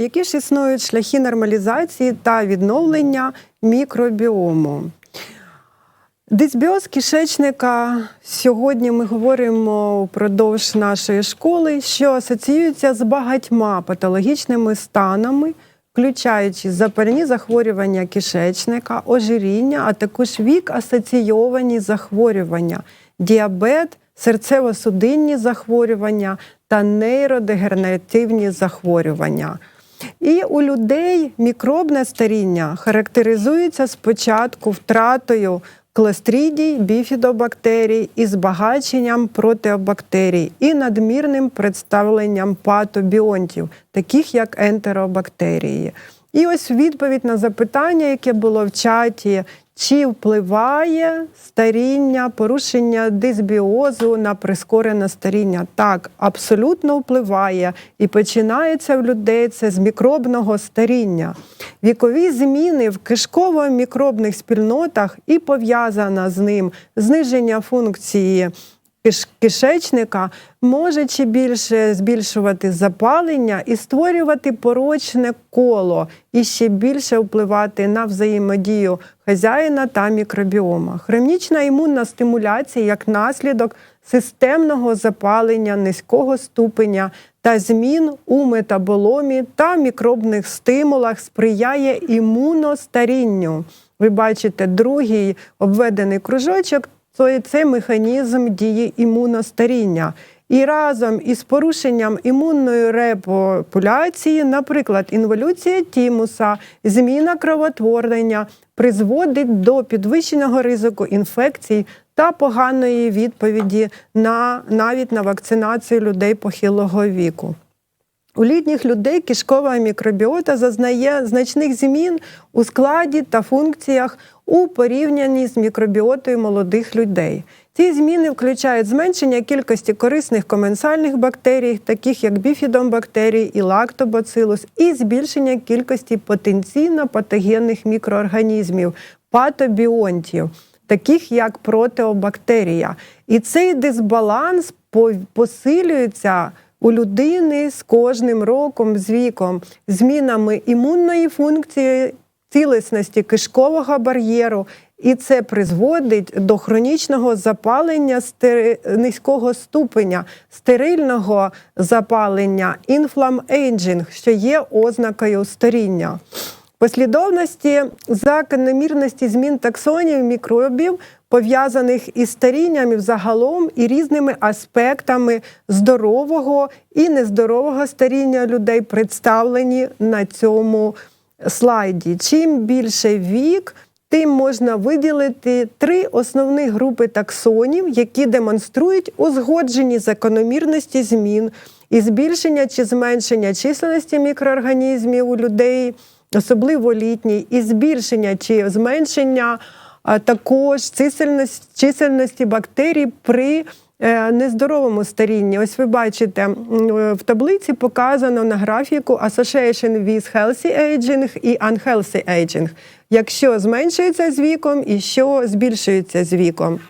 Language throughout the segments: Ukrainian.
Які ж існують шляхи нормалізації та відновлення мікробіому? Дисбіоз кишечника сьогодні ми говоримо впродовж нашої школи, що асоціюється з багатьма патологічними станами, включаючи запальні захворювання кишечника, ожиріння, а також вік асоційовані захворювання, діабет, серцево-судинні захворювання та нейродегенеративні захворювання. І у людей мікробне старіння характеризується спочатку втратою кластридій, біфідобактерій і збагаченням протеобактерій і надмірним представленням патобіонтів, таких як ентеробактерії. І ось відповідь на запитання, яке було в чаті, чи впливає старіння, порушення дисбіозу на прискорене старіння? Так, абсолютно впливає. І починається в людей це з мікробного старіння. Вікові зміни в кишково-мікробних спільнотах і пов'язана з ним зниження функції кишечника може чи більше збільшувати запалення і створювати порочне коло, і ще більше впливати на взаємодію хазяїна та мікробіома. Хронічна імунна стимуляція як наслідок системного запалення низького ступеня та змін у метаболомі та мікробних стимулах сприяє імуностарінню. Ви бачите другий обведений кружочок то це механізм дії імуностаріння. І разом із порушенням імунної репопуляції, наприклад, інволюція тімуса, зміна кровотворення призводить до підвищеного ризику інфекцій та поганої відповіді на навіть на вакцинацію людей похилого віку. У літніх людей кишкова мікробіота зазнає значних змін у складі та функціях у порівнянні з мікробіотою молодих людей. Ці зміни включають зменшення кількості корисних коменсальних бактерій, таких як біфідомбактерій і лактобацилус, і збільшення кількості потенційно патогенних мікроорганізмів, патобіонтів, таких як протеобактерія. І цей дисбаланс посилюється у людини з кожним роком, з віком, змінами імунної функції, цілісності кишкового бар'єру, і це призводить до хронічного запалення низького ступеня, стерильного запалення, інфламейджинг, що є ознакою старіння. Послідовності закономірності змін таксонів мікробів, пов'язаних із старінням і взагалом і різними аспектами здорового і нездорового старіння людей представлені на цьому слайді. Чим більше вік, тим можна виділити три основні групи таксонів, які демонструють узгоджені закономірності змін і збільшення чи зменшення численності мікроорганізмів у людей, особливо літній, і збільшення чи зменшення а також чисельності, чисельності бактерій при е, нездоровому старінні. Ось ви бачите, е, в таблиці показано на графіку Association with Healthy Aging і Unhealthy Aging. Якщо зменшується з віком і що збільшується з віком.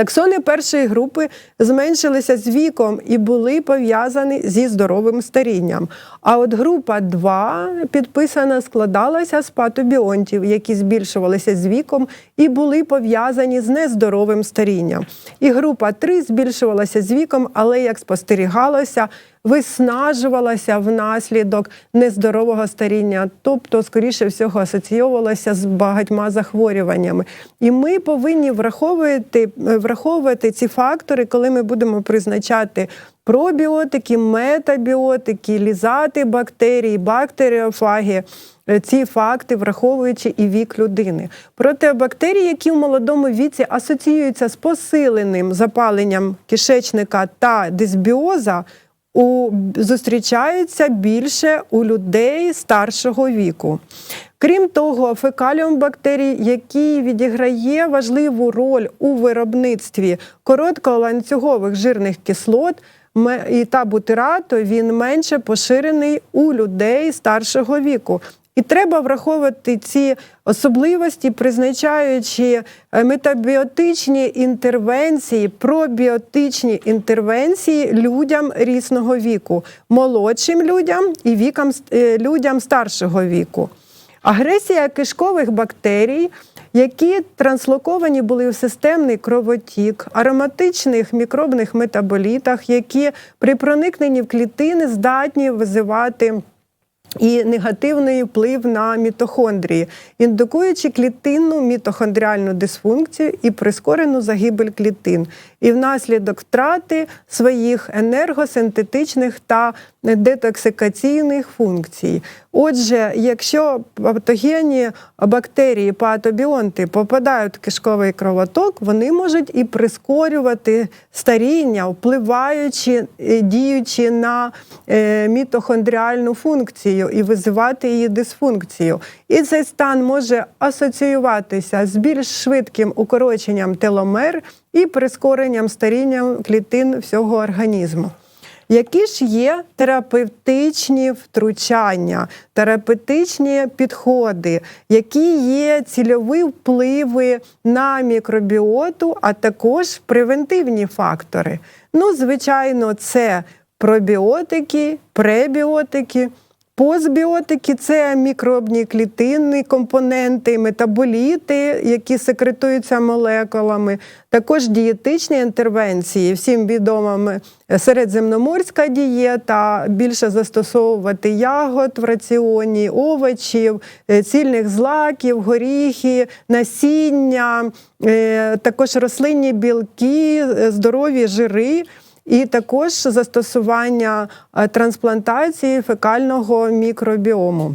Таксони першої групи зменшилися з віком і були пов'язані зі здоровим старінням. А от група 2 підписана складалася з патобіонтів, які збільшувалися з віком і були пов'язані з нездоровим старінням. І група 3 збільшувалася з віком, але як спостерігалося, виснажувалася внаслідок нездорового старіння, тобто, скоріше всього, асоційовувалася з багатьма захворюваннями. І ми повинні враховувати, враховувати ці фактори, коли ми будемо призначати пробіотики, метабіотики, лізати бактерії, бактеріофаги. Ці факти, враховуючи і вік людини. Проте бактерії, які в молодому віці асоціюються з посиленим запаленням кишечника та дисбіоза, у, зустрічаються більше у людей старшого віку. Крім того, фекаліум бактерій, який відіграє важливу роль у виробництві коротколанцюгових жирних кислот, і та бутирату, він менше поширений у людей старшого віку. І треба враховувати ці особливості, призначаючи е, метабіотичні інтервенції, пробіотичні інтервенції людям різного віку, молодшим людям і вікам, е, людям старшого віку. Агресія кишкових бактерій, які транслоковані були в системний кровотік, ароматичних мікробних метаболітах, які при проникненні в клітини здатні визивати і негативний вплив на мітохондрії, індукуючи клітинну мітохондріальну дисфункцію і прискорену загибель клітин, і внаслідок втрати своїх енергосинтетичних та детоксикаційних функцій. Отже, якщо патогенні бактерії, патобіонти попадають в кишковий кровоток, вони можуть і прискорювати старіння, впливаючи, е, діючи на е, мітохондріальну функцію і визивати її дисфункцію. І цей стан може асоціюватися з більш швидким укороченням теломер і прискоренням старіння клітин всього організму. Які ж є терапевтичні втручання, терапевтичні підходи, які є цільові впливи на мікробіоту, а також превентивні фактори? Ну, звичайно, це пробіотики, пребіотики. Постбіотики це мікробні клітинні компоненти, метаболіти, які секретуються молекулами, також дієтичні інтервенції. Всім відома середземноморська дієта, більше застосовувати ягод в раціоні, овочів, е, цільних злаків, горіхи, насіння, е, також рослинні білки, е, здорові жири. І також застосування е, трансплантації фекального мікробіому.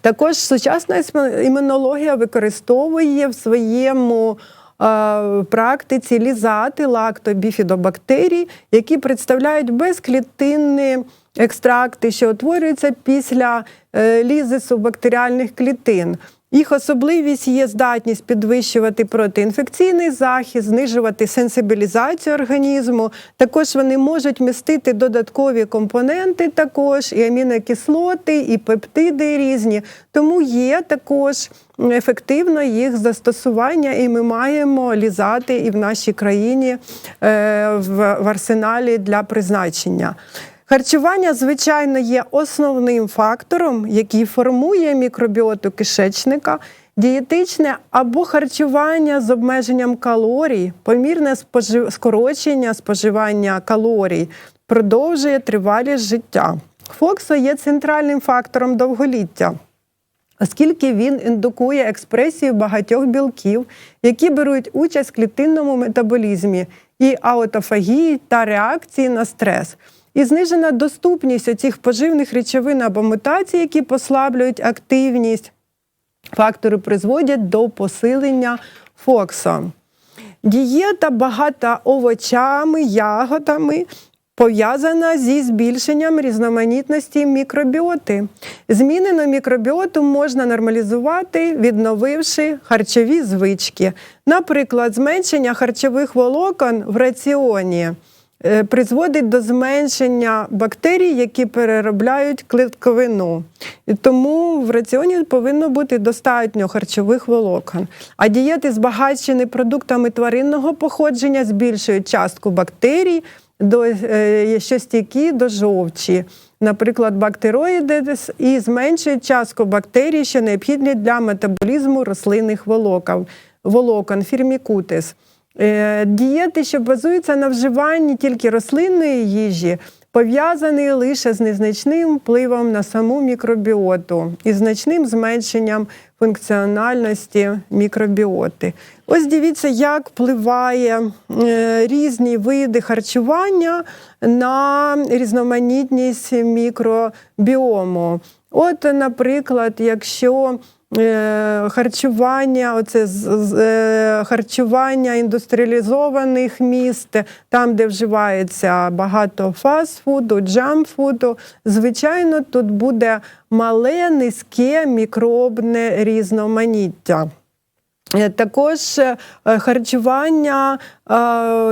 Також сучасна імунологія використовує в своєму е, практиці лізати лактобіфідобактерій, які представляють безклітинні екстракти, що утворюються після е, лізису бактеріальних клітин. Їх особливість є здатність підвищувати протиінфекційний захист, знижувати сенсибілізацію організму. Також вони можуть містити додаткові компоненти, також і амінокислоти, і пептиди різні. Тому є також ефективно їх застосування, і ми маємо лізати і в нашій країні е, в арсеналі для призначення. Харчування, звичайно, є основним фактором, який формує мікробіоту кишечника, дієтичне або харчування з обмеженням калорій, помірне скорочення споживання калорій, продовжує тривалість життя. Фоксо є центральним фактором довголіття. Оскільки він індукує експресію багатьох білків, які беруть участь в клітинному метаболізмі і аутофагії та реакції на стрес. І знижена доступність цих поживних речовин або мутацій, які послаблюють активність, фактори призводять до посилення фокса. Дієта багата овочами, ягодами пов'язана зі збільшенням різноманітності мікробіоти. Змінену мікробіоту можна нормалізувати, відновивши харчові звички. Наприклад, зменшення харчових волокон в раціоні. Е, призводить до зменшення бактерій, які переробляють клітковину. І тому в раціоні повинно бути достатньо харчових волокон. А дієти, збагачені продуктами тваринного походження, збільшують частку бактерій, до, е, що стійкі до жовчі. Наприклад, бактероїди і зменшують частку бактерій, що необхідні для метаболізму рослинних волокон, волокон фірмікутис. Е, дієти, що базуються на вживанні тільки рослинної їжі, пов'язані лише з незначним впливом на саму мікробіоту і значним зменшенням функціональності мікробіоти. Ось дивіться, як впливає е, різні види харчування на різноманітність мікробіому. От, наприклад, якщо харчування, оце е, харчування індустріалізованих міст, там, де вживається багато фастфуду, джамфуду, звичайно, тут буде мале, низьке мікробне різноманіття. Е, також харчування,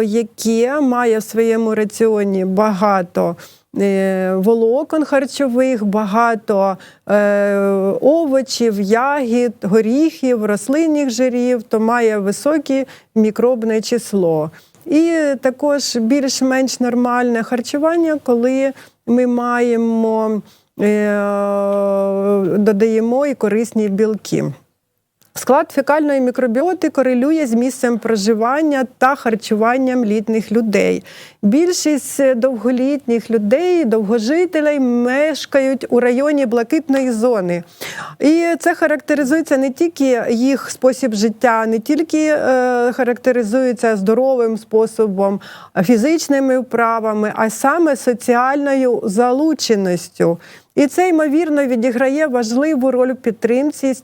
яке має в своєму раціоні багато е, волокон харчових, багато е, овочів, ягід, горіхів, рослинних жирів, то має високе мікробне число. І також більш-менш нормальне харчування, коли ми маємо е, додаємо і корисні білки. Склад фекальної мікробіоти корелює з місцем проживання та харчуванням літніх людей. Більшість довголітніх людей, довгожителей мешкають у районі блакитної зони. І це характеризується не тільки їх спосіб життя, не тільки е, характеризується здоровим способом, фізичними вправами, а саме соціальною залученістю. І це ймовірно відіграє важливу роль в підтримці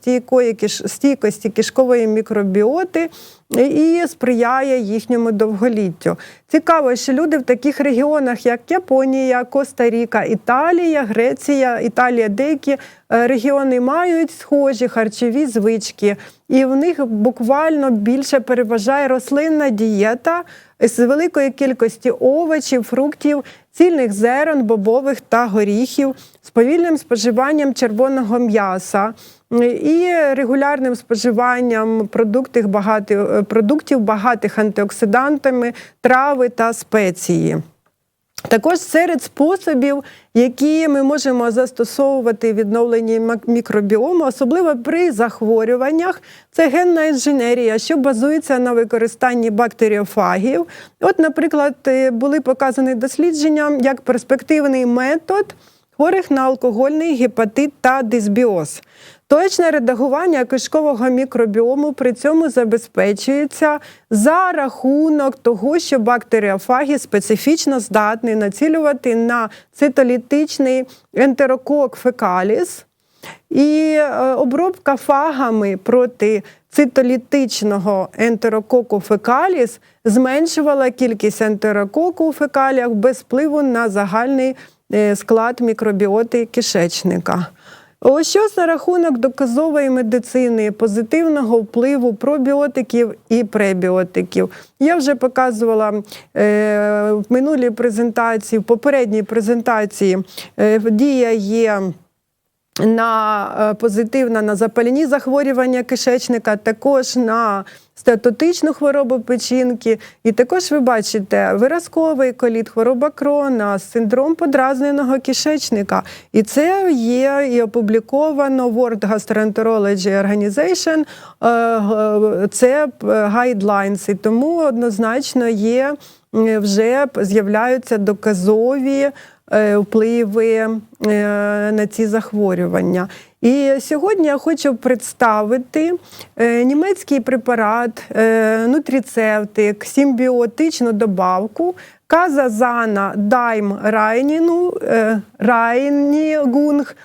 стійкості кишкової мікробіоти і сприяє їхньому довголіттю. Цікаво, що люди в таких регіонах, як Японія, Коста-Ріка, Італія, Греція, Італія, деякі е, регіони мають схожі харчові звички, і в них буквально більше переважає рослинна дієта з великої кількості овочів, фруктів, цільних зерен, бобових та горіхів, з повільним споживанням червоного м'яса і регулярним споживанням продуктів багатих, продуктів багатих антиоксидантами, трави та спеції. Також серед способів, які ми можемо застосовувати в відновленні мікробіому, особливо при захворюваннях, це генна інженерія, що базується на використанні бактеріофагів. От, наприклад, були показані дослідження як перспективний метод хворих на алкогольний гепатит та дисбіоз. Точне редагування кишкового мікробіому при цьому забезпечується за рахунок того, що бактеріофаги специфічно здатні націлювати на цитолітичний ентерокок фекаліс. І е, обробка фагами проти цитолітичного ентерококу фекаліс зменшувала кількість ентерококу у фекаліях без впливу на загальний склад мікробіоти кишечника. Ось що за рахунок доказової медицини, позитивного впливу пробіотиків і пребіотиків. Я вже показувала е, в минулій презентації, в попередній презентації е, дія є. На е, позитивна на запальні захворювання кишечника, також на статотичну хворобу печінки. І також ви бачите виразковий коліт, хвороба крона, синдром подразненого кишечника. І це є і опубліковано World Gastroenterology Organization, е, це гайдлайнс. І тому однозначно є вже з'являються доказові. Е, впливи е, на ці захворювання. І сьогодні я хочу представити е, німецький препарат, нутріцевтик, симбіотичну добавку казазана дайм райніну, райнігунг.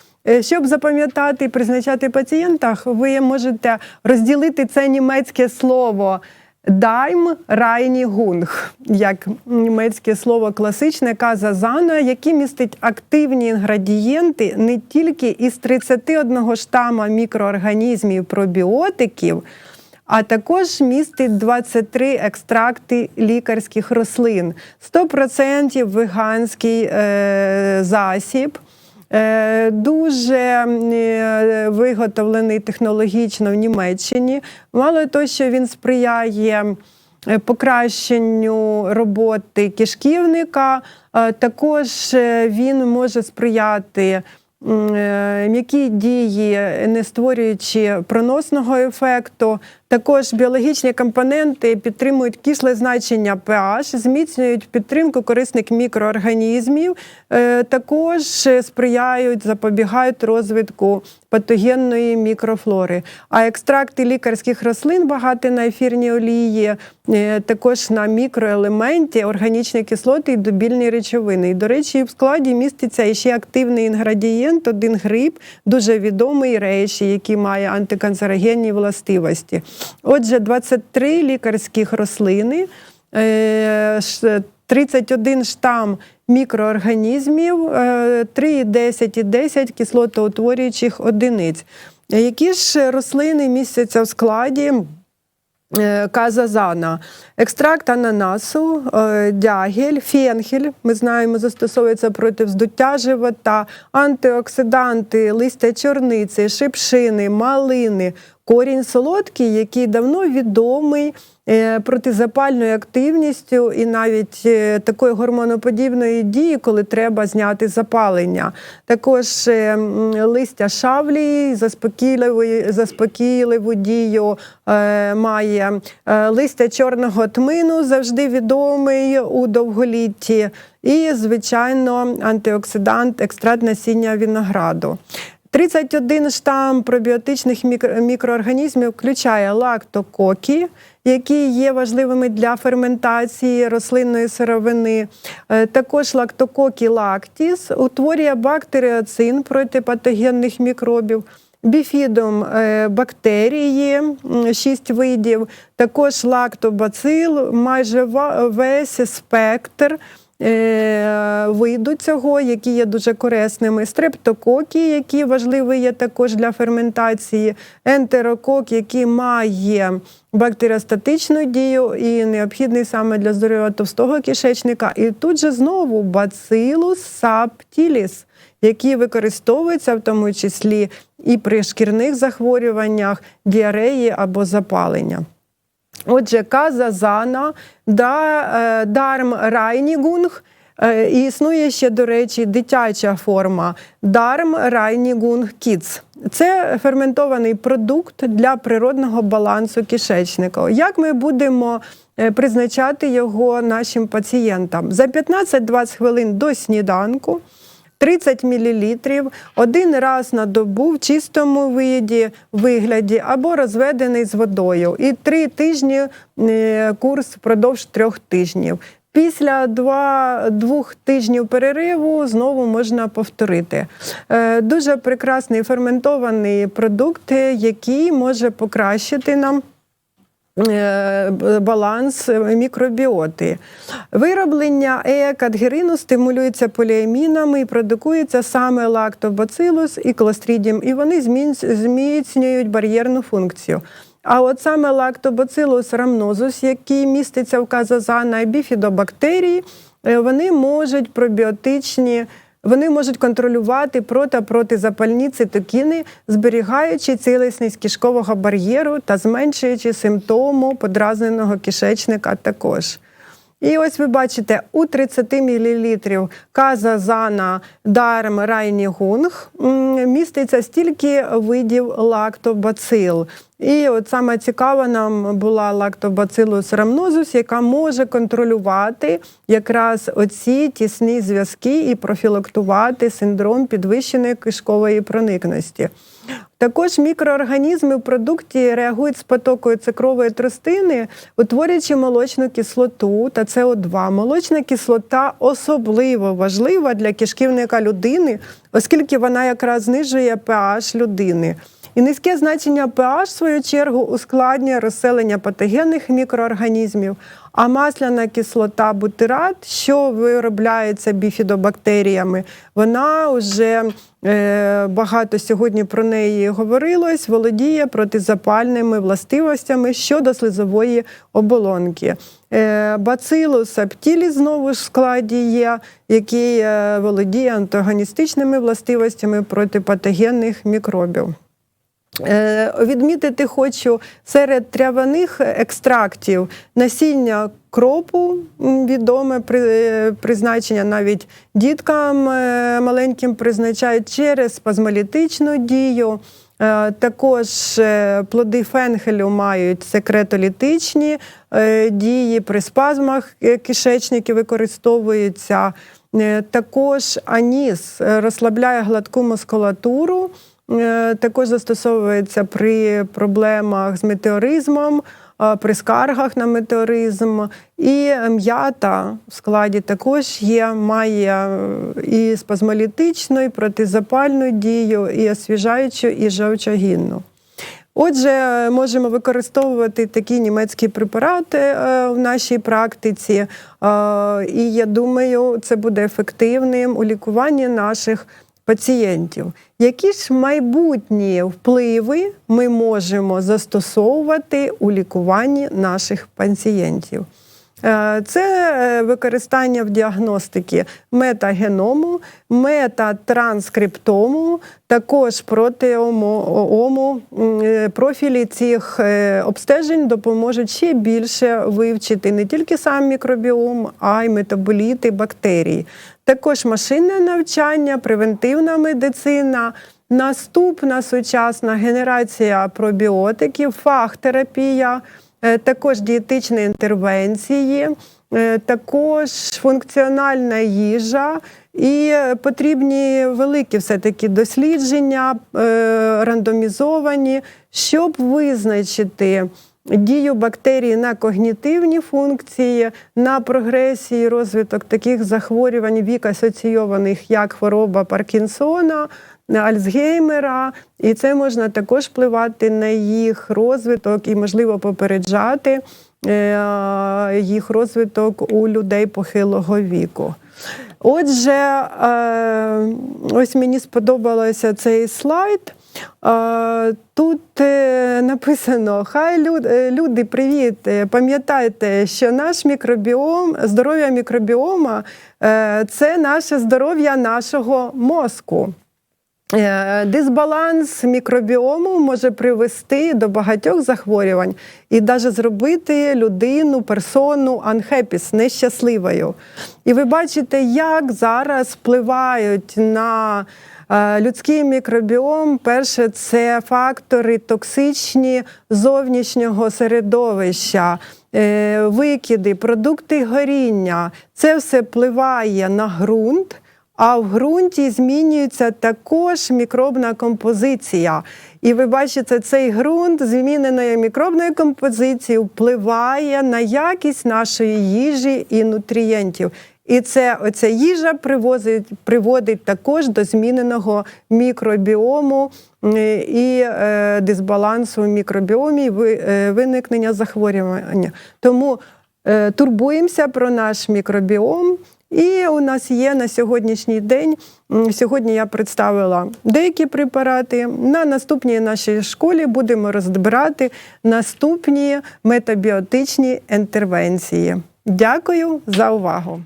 Щоб запам'ятати і призначати пацієнтах, ви можете розділити це німецьке слово Дайм райні гунг, як німецьке слово класичне казазана, яке містить активні інгредієнти не тільки із 31 штама мікроорганізмів пробіотиків, а також містить 23 екстракти лікарських рослин, 100% веганський е, засіб. Е, дуже е, виготовлений технологічно в Німеччині. Мало того, що він сприяє е, покращенню роботи кишківника, також він може сприяти м'якій дії, не створюючи проносного ефекту. Також біологічні компоненти підтримують кисле значення pH, зміцнюють підтримку корисних мікроорганізмів, е, також сприяють, запобігають розвитку патогенної мікрофлори. А екстракти лікарських рослин багаті на ефірні олії, е, також на мікроелементі, органічні кислоти і добільні речовини. І, до речі, в складі міститься ще активний інгредієнт, один гриб, дуже відомий рейші, який має антиканцерогенні властивості. Отже, 23 лікарських рослини, 31 е, штам мікроорганізмів, 3,10 і 10 кислотоутворюючих одиниць. Які ж рослини містяться в складі е, казазана, екстракт ананасу, е, дягель, фенхель. Ми знаємо, застосовується проти вздуття живота, антиоксиданти, листя чорниці, шипшини, малини, корінь солодкий, який давно відомий е, протизапальною активністю і навіть е, такої гормоноподібної дії, коли треба зняти запалення. Також е, листя шавлії заспокійливу, дію е, має Е, листя чорного тмину, завжди відомий у довголітті, і, звичайно, антиоксидант, екстракт насіння винограду. 31 штам пробіотичних мікроорганізмів включає лактококи, які є важливими для ферментації рослинної сировини. Е, Також лактококи лактіс утворює бактеріоцин проти патогенних мікробів. Біфідом е, бактерії, м, шість видів, також лактобацил, майже весь спектр виду цього, які є дуже корисними. Стрептококи, які важливі є також для ферментації, ентерокок, який має бактеріостатичну дію і необхідний саме для здоров'я товстого кишечника. І тут же знову бацилус саптіліс, які використовуються в тому числі і при шкірних захворюваннях, діареї або запалення. Отже, казазана, да, е, дарм райнігунг. е, І існує ще, до речі, дитяча форма дарм райнігунг кіц. Це ферментований продукт для природного балансу кишечника. Як ми будемо е, призначати його нашим пацієнтам? За 15-20 хвилин до сніданку. 30 мл один раз на добу в чистому виді, вигляді або розведений з водою. І три тижні е, курс впродовж трьох тижнів. Після два, двох тижнів перериву знову можна повторити. Е, Дуже прекрасний ферментований продукт, який може покращити нам е, баланс мікробіоти. Вироблення еекадгерину стимулюється поліамінами і продукується саме лактобацилус і клострідіум, і вони зміцнюють бар'єрну функцію. А от саме лактобацилус рамнозус, який міститься в казазана і біфідобактерії, е, вони можуть пробіотичні вони можуть контролювати проти протизапальні цитокіни, зберігаючи цілісність кишкового бар'єру та зменшуючи симптому подразненого кишечника також. І ось ви бачите, у 30 мл казазана дарм райнігунг міститься стільки видів лактобацил. І от саме цікава нам була лактобацилус рамнозус, яка може контролювати якраз оці тісні зв'язки і профілактувати синдром підвищеної кишкової проникності. Також мікроорганізми в продукті реагують з потокою цукрової тростини, утворюючи молочну кислоту та СО2. Молочна кислота особливо важлива для кишківника людини, оскільки вона якраз знижує pH людини. І низьке значення pH, в свою чергу, ускладнює розселення патогенних мікроорганізмів, а масляна кислота бутират, що виробляється біфідобактеріями, вона вже е, багато сьогодні про неї говорилось, володіє протизапальними властивостями щодо слизової оболонки. Е, Бацилус аптілі знову ж складі є, який е, володіє антагоністичними властивостями проти патогенних мікробів. Е, Відмітити хочу серед травяних екстрактів насіння кропу відоме призначення навіть діткам е, маленьким призначають через спазмолітичну дію. Е, Також е, плоди фенхелю мають секретолітичні е, дії при спазмах е, кишечники використовуються. Е, Також аніс е, розслабляє гладку мускулатуру. Е, Також застосовується при проблемах з метеоризмом, е, при скаргах на метеоризм. І м'ята в складі також є, має е, і спазмолітичну, і протизапальну дію, і освіжаючу, і жовчогінну. Отже, можемо використовувати такі німецькі препарати в нашій практиці, і я думаю, це буде ефективним у лікуванні наших пацієнтів. Які ж майбутні впливи ми можемо застосовувати у лікуванні наших пацієнтів? Е, Це е, використання в діагностики метагеному, метатранскриптому, також протеому е, профілі цих обстежень допоможуть ще більше вивчити не тільки сам мікробіом, а й метаболіти бактерій. Також машинне навчання, превентивна медицина. Наступна сучасна генерація пробіотиків, фахтерапія, е, також дієтичні інтервенції, е, також функціональна їжа і потрібні великі все-таки дослідження, е, рандомізовані, щоб визначити. Дію бактерій на когнітивні функції, на прогресії, розвиток таких захворювань, вік асоційованих як хвороба Паркінсона, Альцгеймера, і це можна також впливати на їх розвиток і, можливо, попереджати е, їх розвиток у людей похилого віку. Отже, е, ось мені сподобався цей слайд. Тут е, написано: Хай е, люди, привіт! е, Пам'ятайте, що наш мікробіом, здоров'я мікробіома це наше здоров'я нашого мозку. Дисбаланс мікробіому може привести до багатьох захворювань і навіть зробити людину, персону анхепіс, нещасливою. І ви бачите, як зараз впливають на людський мікробіом. Перше, це фактори токсичні зовнішнього середовища. е, Викиди, продукти горіння, це все впливає на ґрунт, а в ґрунті змінюється також мікробна композиція. І ви бачите, цей ґрунт зміненої мікробної композиції впливає на якість нашої їжі і нутрієнтів. І це оця їжа привозить, приводить також до зміненого мікробіому і е, дисбалансу в мікробіомі, ви- е, виникнення захворювання. Тому е, турбуємося про наш мікробіом. І у нас є на сьогоднішній день. Сьогодні я представила деякі препарати. На наступній нашій школі будемо розбирати наступні метабіотичні інтервенції. Дякую за увагу.